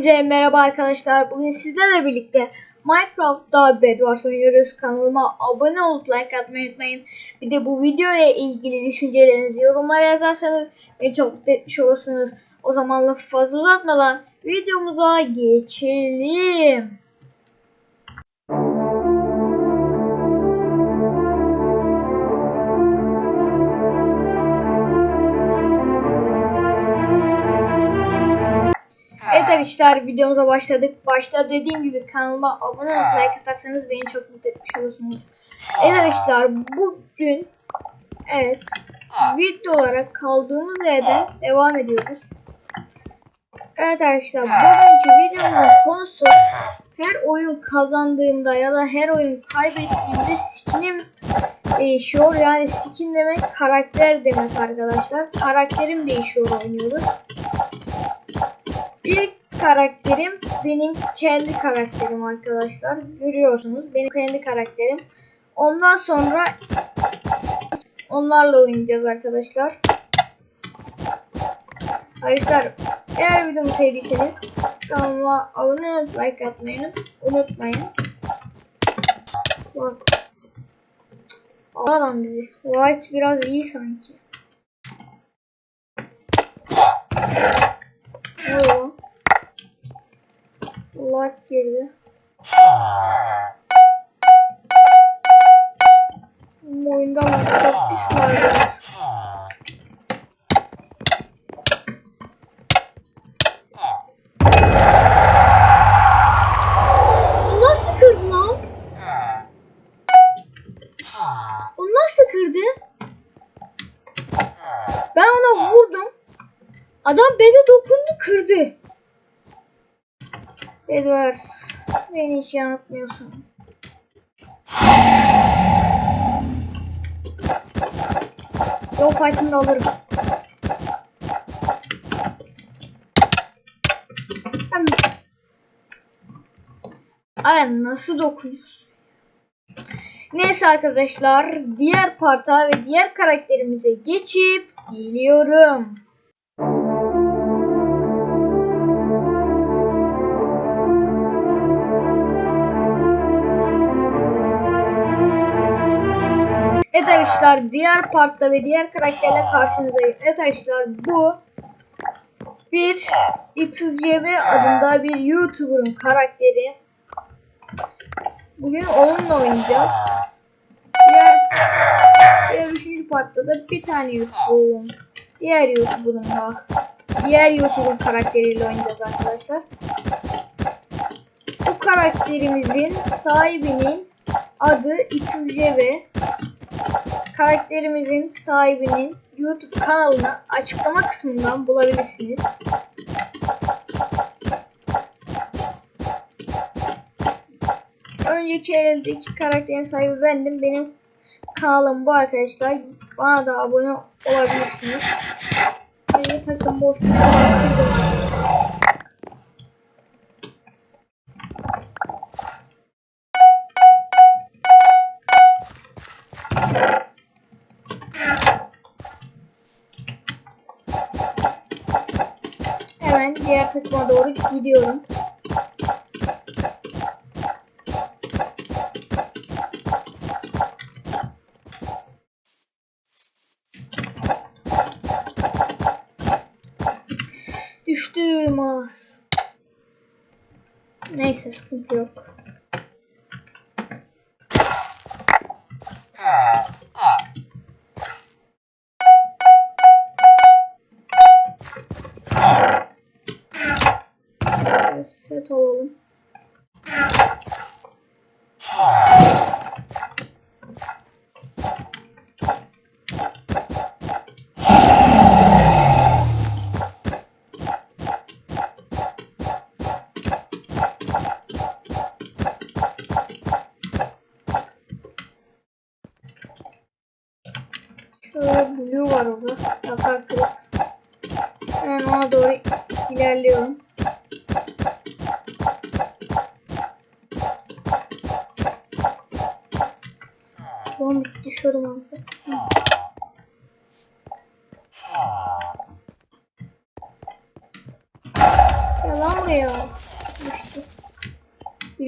Hepinize merhaba arkadaşlar. Bugün sizlerle birlikte Minecraft'ta Bedwars oynuyoruz. Kanalıma abone olup like atmayı unutmayın. Bir de bu videoya ilgili düşüncelerinizi yorumlara yazarsanız beni çok mutlu etmiş olursunuz. O zaman lafı fazla uzatmadan videomuza geçelim. Arkadaşlar videomuza başladık. Başta dediğim gibi kanalıma abone olup like atarsanız beni çok mutlu etmiş olursunuz. Evet arkadaşlar bugün evet video olarak kaldığımız yerden devam ediyoruz. Evet arkadaşlar bugünkü videomuzun konusu her oyun kazandığımda ya da her oyun kaybettiğimde skinim değişiyor. Yani skin demek karakter demek arkadaşlar. Karakterim değişiyor oynuyoruz. İlk karakterim benim kendi karakterim arkadaşlar. Görüyorsunuz benim kendi karakterim. Ondan sonra onlarla oynayacağız arkadaşlar. Arkadaşlar eğer videomu sevdiyseniz kanalıma abone olup like atmayı unutmayın. Bak. Adam bizi. White biraz iyi sanki. Ne oldu lan? Light girdi. Bu oyunda mı? Çok iş var. Adam beni dokundu kırdı. Edward beni hiç yanıltmıyorsun. Yol fight'ını alırım. Ay nasıl dokunuyorsun? Neyse arkadaşlar diğer parta ve diğer karakterimize geçip geliyorum. Evet arkadaşlar diğer partta ve diğer karakterle karşınızdayım. Evet arkadaşlar bu bir XCB adında bir YouTuber'ın karakteri. Bugün onunla oynayacağız. Diğer, diğer partta da bir tane YouTuber'ın diğer YouTuber'ın da diğer YouTuber'ın karakteriyle oynayacağız arkadaşlar. Bu karakterimizin sahibinin adı XCB karakterimizin sahibinin YouTube kanalını açıklama kısmından bulabilirsiniz. Önceki eldeki karakterin sahibi bendim. Benim kanalım bu arkadaşlar. Bana da abone olabilirsiniz. Bir takım boş. Takıma doğru gidiyorum. Set olalım.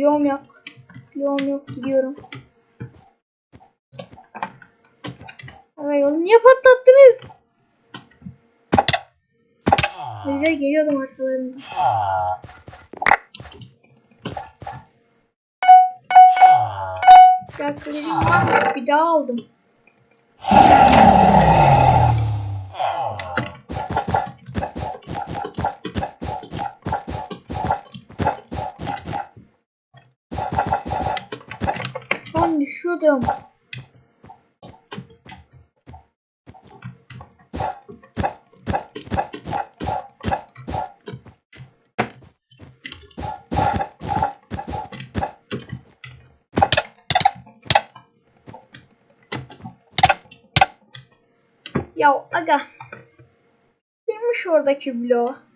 Bloğum yok. Bloğum yok gidiyorum. Ama yolu niye patlattınız? Güzel geliyordum arkalarında. Bir dakika? Bir daha aldım. An düşüyordum. Ya aga. Kimmiş oradaki bloğu?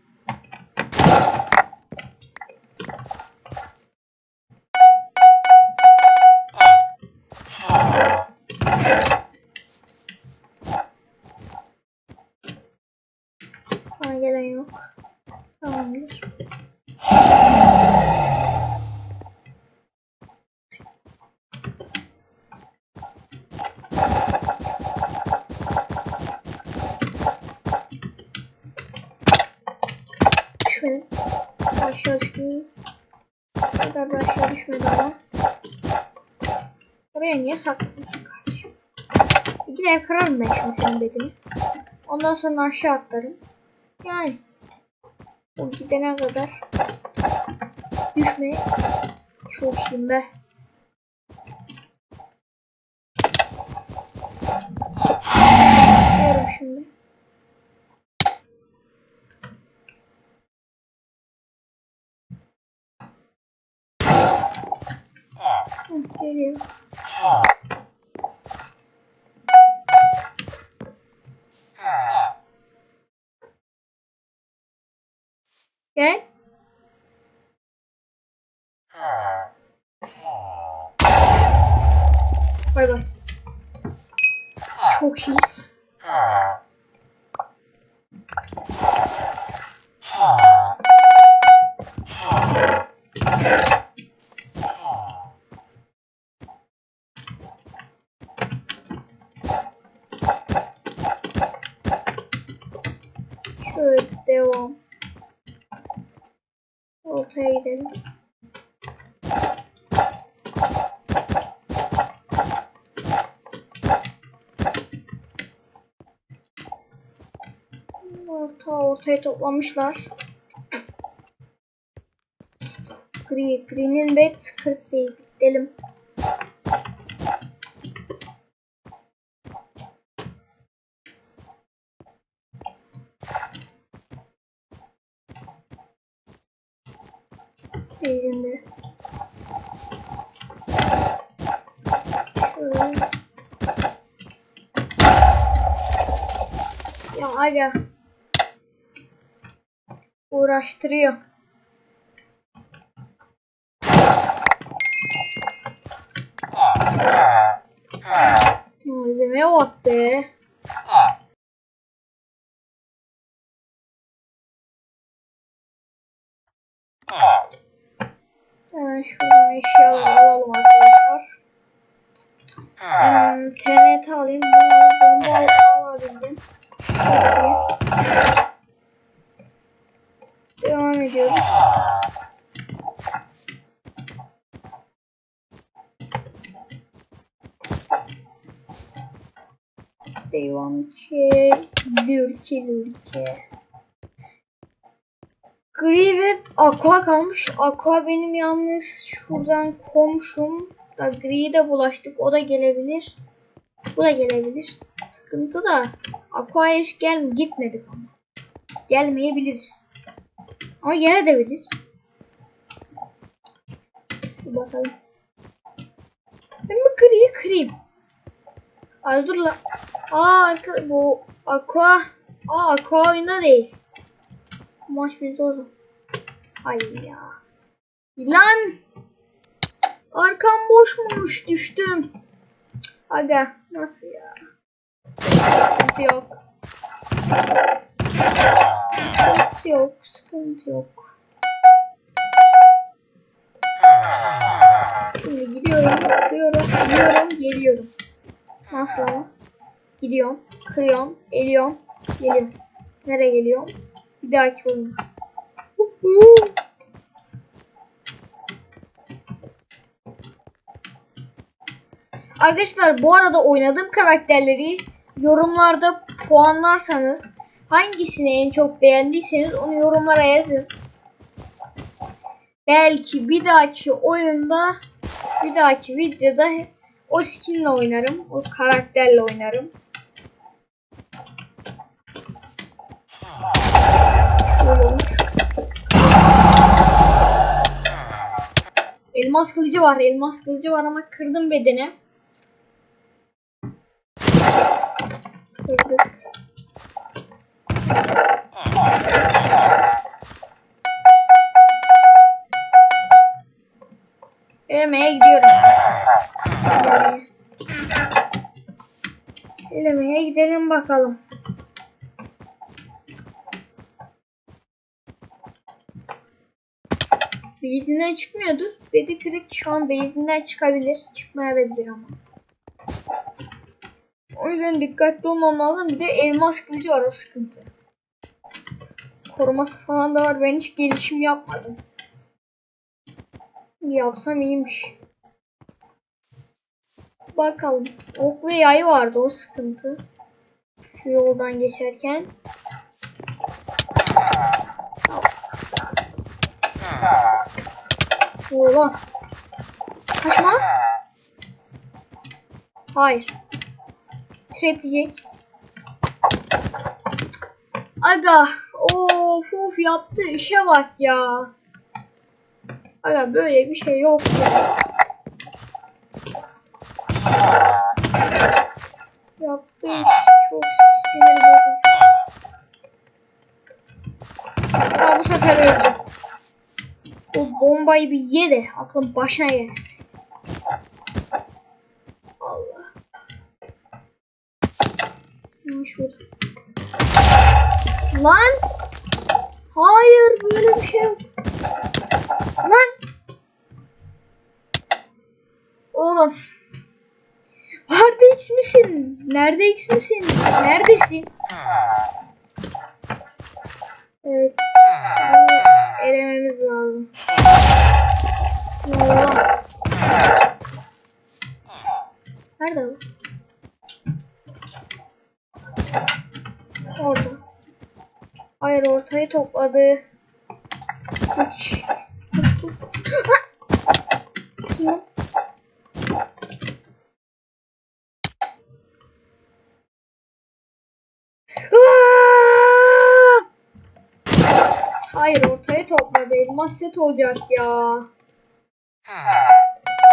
Ama. Oraya niye sakladın kardeşim? İki kırarım ben şimdi senin bedeni. Ondan sonra aşağı atlarım. Yani. O gidene kadar düşmeye çalışayım be. Diyorum şimdi. Hı, geliyor. Gel. Bay bay. Çok iyi. Toplamışlar. Gri, Gri'nin bet 40 değil. Gidelim. Şöyle. Ya aga. Uğraştırıyor. Malzemeye bak be. Hemen şuradan eşyaları alalım arkadaşlar. Hmm, TNT alayım. Bunları bomba alabildim. Peki. Devam ediyoruz. Devam ki. Dürke dürke. Gri ve aqua kalmış. Aqua benim yalnız şuradan komşum. Da gri'ye de bulaştık. O da gelebilir. Bu da gelebilir. Sıkıntı da aqua'ya hiç gel gitmedik ama. Gelmeyebilir. Ama gene de bilir. Bir bakalım. Ben bu gri'yi kırayım. Ay dur la. Aa bu aqua. Aa aqua oyunda değil. Maç bizde o zaman. Hayır ya. Lan! Arkam boşmuş. Düştüm. Aga. Nasıl ya? Sıkıntı yok. Sıkıntı yok. Sıkıntı yok. gidiyorum, kırıyorum, gidiyorum, geliyorum. Ama? Gidiyorum, kırıyorum, eliyorum, geliyorum. Nereye geliyorum? Bir dahaki oyun. Arkadaşlar bu arada oynadığım karakterleri yorumlarda puanlarsanız hangisini en çok beğendiyseniz onu yorumlara yazın. Belki bir dahaki oyunda bir dahaki videoda o skinle oynarım. O karakterle oynarım. Elmas kılıcı var. Elmas kılıcı var ama kırdım bedeni. Kırdık. Elemeye gidiyorum. Elemeye. Elemeye gidelim bakalım. Base'inden çıkmıyordu. Bedi kırık şu an base'inden çıkabilir. Çıkmayabilir ama. O yüzden dikkatli olmam lazım. Bir de elmas kılıcı var o sıkıntı. Koruması falan da var. Ben hiç gelişim yapmadım. Yapsam iyiymiş. Bakalım. Ok ve yay vardı o sıkıntı. Şu yoldan geçerken. Ola. Kaçma. Hayır. Trap yiyecek. Aga. Of of yaptı işe bak ya. Aga böyle bir şey yok ya. Yaptığı çok sinir bozucu. Aa, bu sefer öldü. O bombayı bir ye de aklın başına gelsin. Allah. Bu? Lan! Hayır böyle bir şey yok. Lan! Oğlum. Nerede X misin? Nerede X misin? Neredesin? Evet. Elememiz lazım. Allah. Nerede bu? Orada. Hayır ortayı topladı. Hiç. Kim? Aa! Hayır ortaya topladı. Elmas set olacak ya.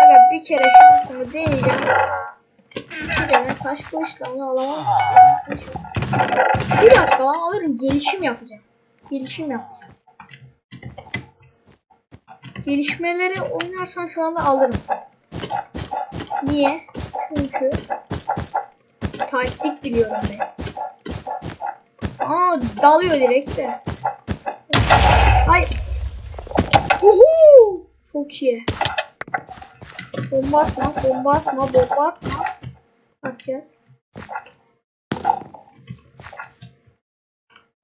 Evet bir kere şansımı deneyeceğim. Bir tane taş kılıçla onu alamam. Bir dakika lan alırım. Gelişim yapacağım. Gelişim yapacağım. Gelişmeleri oynarsam şu anda alırım. Niye? Çünkü taktik biliyorum ben. Aa dalıyor direkt de. Ay. Uhu! Çok iyi. Bomba atma, bomba atma, bomba atma. Atacağız.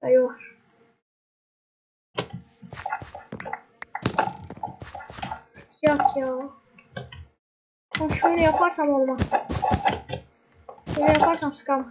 Ay var. Yok ya. Ama şöyle yaparsam olmaz. Şöyle yaparsam sıkamam.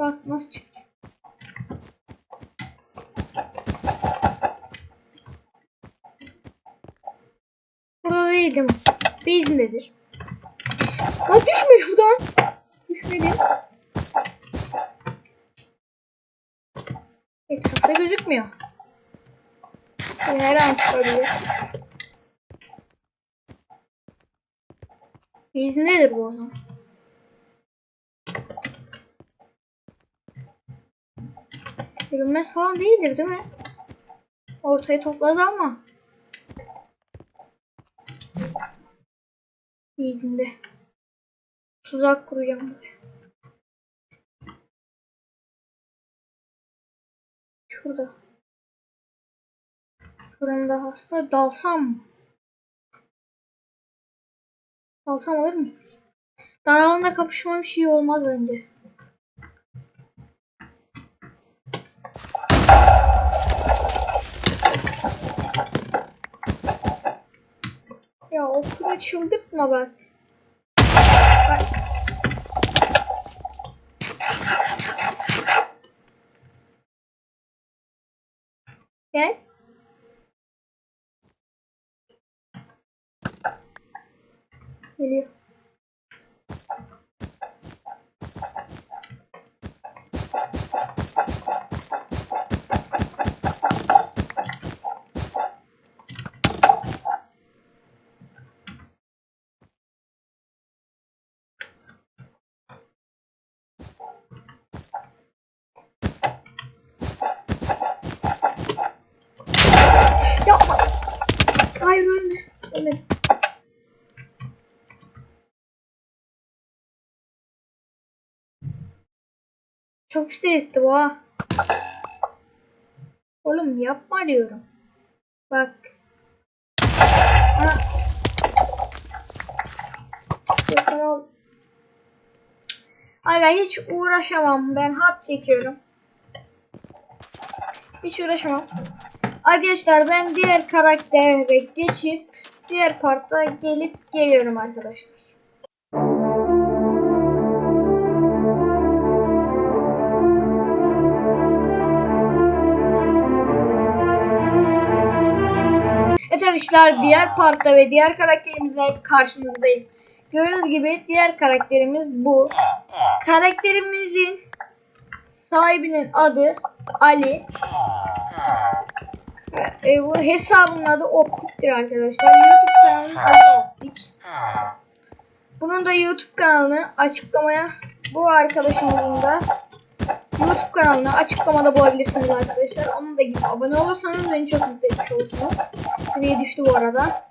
Kalk nasıl çıktı? Burada değildim. Base'indedir. Lan düşme şuradan. Düşmedi. Etrafta gözükmüyor. Her an çıkabilir. İzindedir bu o zaman. Yürünmez falan değildir değil mi? Ortaya topladı ama. İzinde. Tuzak kuracağım. buraya. Şurada. Fırında hasta dalsam mı? Dalsam olur mu? Dar alanda kapışma bir şey olmaz bence. Ya o kıra çıldırtma bak. Bak. Gel. Geliyor. Yapma. Hayır ölme. Ölme. İstetti bu ha. Oğlum yapma diyorum. Bak. Ha. Aga hiç uğraşamam. Ben hap çekiyorum. Hiç uğraşamam. Arkadaşlar ben diğer karaktere geçip diğer parta gelip geliyorum arkadaşlar. Arkadaşlar diğer partta ve diğer karakterimizle karşınızdayım. Gördüğünüz gibi diğer karakterimiz bu. Karakterimizin sahibinin adı Ali. E, bu hesabın adı Optik'tir arkadaşlar. YouTube kanalının adı Optik. Bunun da YouTube kanalını açıklamaya bu arkadaşımızın da Kanalını açıklamada bulabilirsiniz arkadaşlar. Onun da gidip abone olursanız beni çok mutlu etmiş olursunuz. Şuraya düştü bu arada.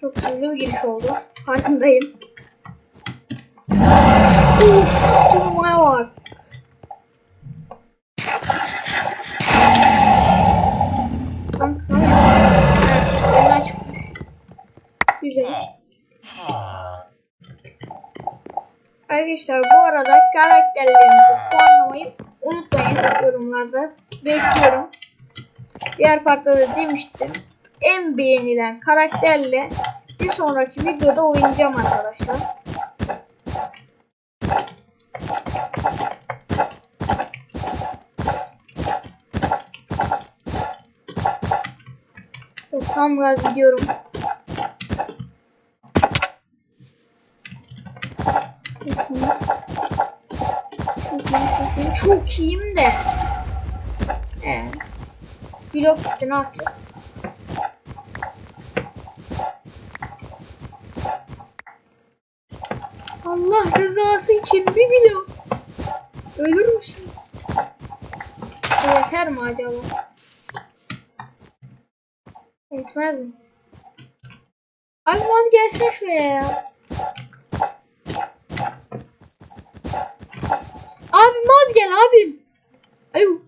Çok hızlı bir giriş oldu. Farkındayım. Uf, durmaya bak. Tam tam. Evet, elinden çıkmış. Güzel. Arkadaşlar bu arada karakterlerinizi puanlamayı unutmayın yorumlarda. Bekliyorum. Diğer partta da demiştim. En beğenilen karakterle bir sonraki videoda oynayacağım arkadaşlar. Tam gaz gidiyorum. İyiyim de. Evet. Blok işte ne yapacağız? Allah rızası için bir blok. Ölür müsün? Yeter mi acaba? Yetmez mi? Abi hadi gelsene şuraya ya. Abim hadi gel abim. Alo.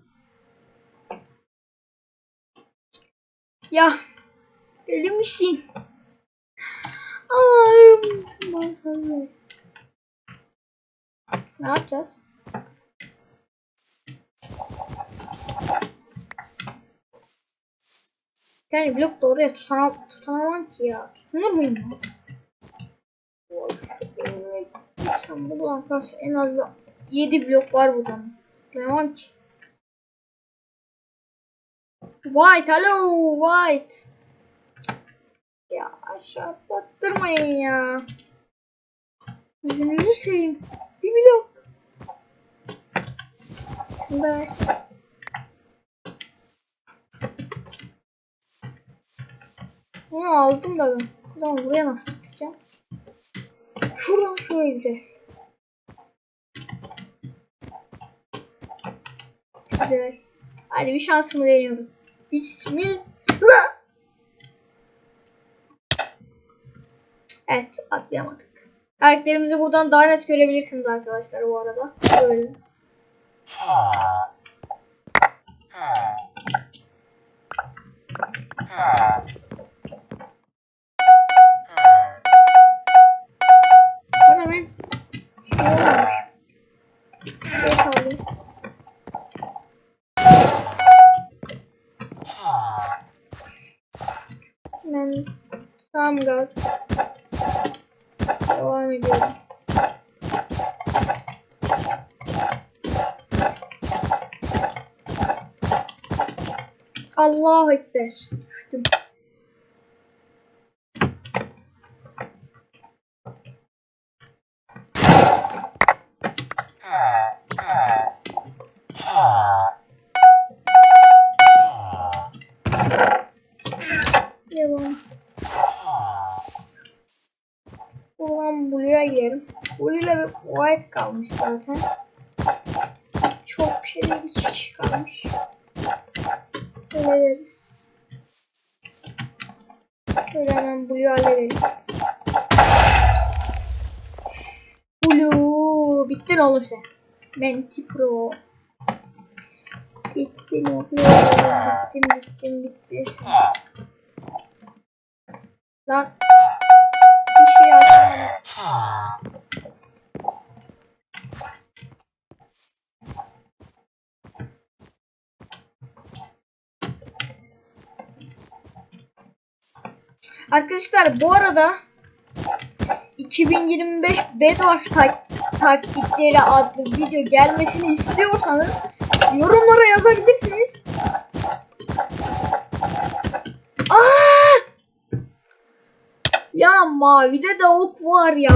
Ya. Deli misin? Abim. Ne yapacağız? Yani blok da oraya tutanam, tutanamam ki ya. Tutunur muyum ya? Sen bu arkadaşlar en az 7 blok var buradan. Tutunamam ki. White, hello, White. Ya aşağı battırmayın ya. Yüzünüzü seveyim. Bir blok. Ver. Bunu aldım da ben. Tamam buraya nasıl tutacağım? Şuradan şuraya güzel. Güzel. Hadi bir şansımı deniyorum. Bismillah. Evet atlayamadık. Karakterimizi buradan daha net görebilirsiniz arkadaşlar bu arada. Böyle. Allahu Ekber. Düştüm. Devam. Buradan Blue'ya girelim. İle bir White kalmış zaten. Çok bir şey bir kalmış. Şöyle deriz. Şöyle hemen Blue'yu halledelim. Blue. Bittin oğlum sen. Menti Pro. Bittin oğlum. Bittim bittim bitti. Lan. Bir şey yapamadım. Arkadaşlar bu arada 2025 Bedwars tak taktikleri adlı video gelmesini istiyorsanız yorumlara yazabilirsiniz. Aa! Ya mavide de ok var ya.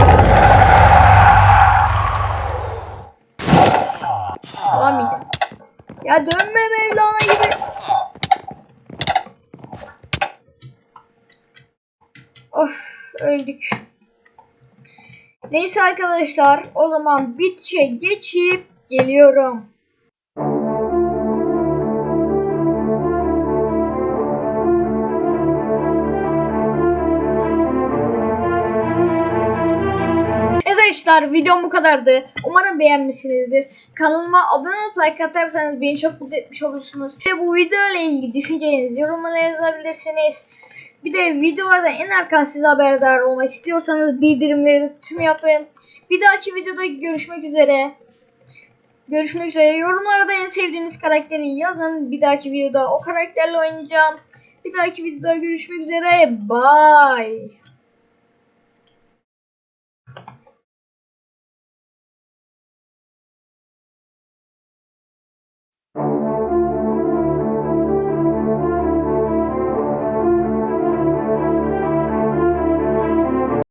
Alamayacağım. Ya dönme Mevlana gibi. Of öldük. Neyse arkadaşlar o zaman bitçe geçip geliyorum. Arkadaşlar videom bu kadardı. Umarım beğenmişsinizdir. Kanalıma abone olup like atarsanız beni çok mutlu etmiş olursunuz. Ve bu video ile ilgili düşüncelerinizi yorumlara yazabilirsiniz. Bir de videolardan en arkan size haberdar olmak istiyorsanız bildirimleri tüm yapın. Bir dahaki videoda görüşmek üzere. Görüşmek üzere. Yorumlara da en sevdiğiniz karakteri yazın. Bir dahaki videoda o karakterle oynayacağım. Bir dahaki videoda görüşmek üzere. Bye.